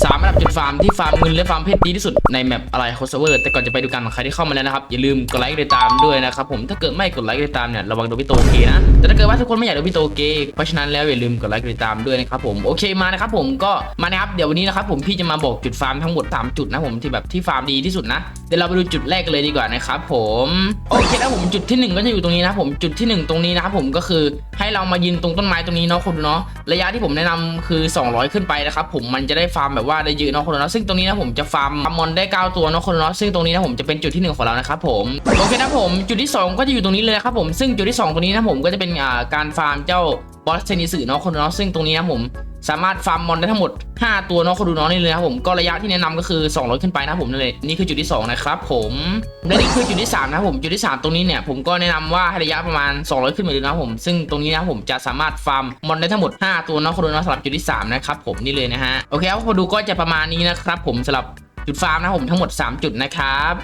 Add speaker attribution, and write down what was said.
Speaker 1: สามอันดับจุดฟาร์มที่ฟาร์มเงินและฟาร์มเพชรดีที่สุดในแมปอะไรโคสเวอร์แต่ก่อนจะไปดูกันใครที่เข้ามาแล้วนะครับ อย่าลืมกดไลค์กดติดตามด้วยนะครับผมถ้าเกิดไม่กดไลค์กดติดตามเนี่ยระวังโดนพี่โตเกนะแต่ถ้าเกิดว่าทุกคนไม่อยากโดนพี่โตเกเพราะฉะนั้นแล้วอย่าลืมกดไลค์กดติดตามด้วยนะครับผมโอเคมานะครับผมก็มานะครับเดี๋ยววันนี้นะครับผมพี่จะมาบอกจุดฟาร์มทั้งหมดสามจุดนะผมที่แบบที่ฟาร์มดีที่สุดนะ ดี๋ยวเราไปดูจุดแรกกันเลยดีกว่านะครับผมโอเคนะผมจุดที่หนึ่งก็จะอยู่ตรงนี้นะผมจุดที่หนึ่งตรงนี้นะครับผมก็คือให้เรามายืนตรงต้นไม้ตรงนี้เนาะคุณดูเนาะระยะที่ผมแนะนำคือ 200 ขึ้นไปนะครับผมมันจะได้ฟาร์มแบบว่าได้เยอะเนาะคุณดูเนาะซึ่งตรงนี้นะผมจะฟาร์มมอนได้ 9 ตัวเนาะคุณดูเนาะซึ่งตรงนี้นะผมจะเป็นจุดที่หนึ่งของเรานะครับผมโอเคนะผมจุดที่สองก็จะอยู่ตรงนี้เลยนะครับผมซึ่งจุดที่สองตรงนี้นะผมก็จะเป็นการฟาร์มเจ้าบอสเทนิสึเนาะคุณดูเนาะซึ่งตรงนี้นะผม สามารถฟาร์มมอนได้ทั้งหมด 5 ตัวเนาะคนดูน้องนี่เลยนะครับผมก็ระยะที่แนะนำก็คือ 200 ขึ้นไปนะผมนั่นเลยนี่คือจุดที่ 2 นะครับผมและนี่คือจุดที่ 3 นะครับผมจุดที่ 3 ตรงนี้เนี่ยผมก็แนะนำว่าให้ระยะประมาณ 200 ขึ้นไปเลยนะครับผมซึ่งตรงนี้นะครับผมจะสามารถฟาร์มมอนได้ทั้งหมด 5 ตัวเนาะคนดูเนาะสำหรับจุดที่3นะครับผมนี่เลยนะฮะโอเคครับคนดูก็จะประมาณนี้นะครับผมสำหรับจุดฟาร์มนะผมทั้งหมด 3 จุดนะครับ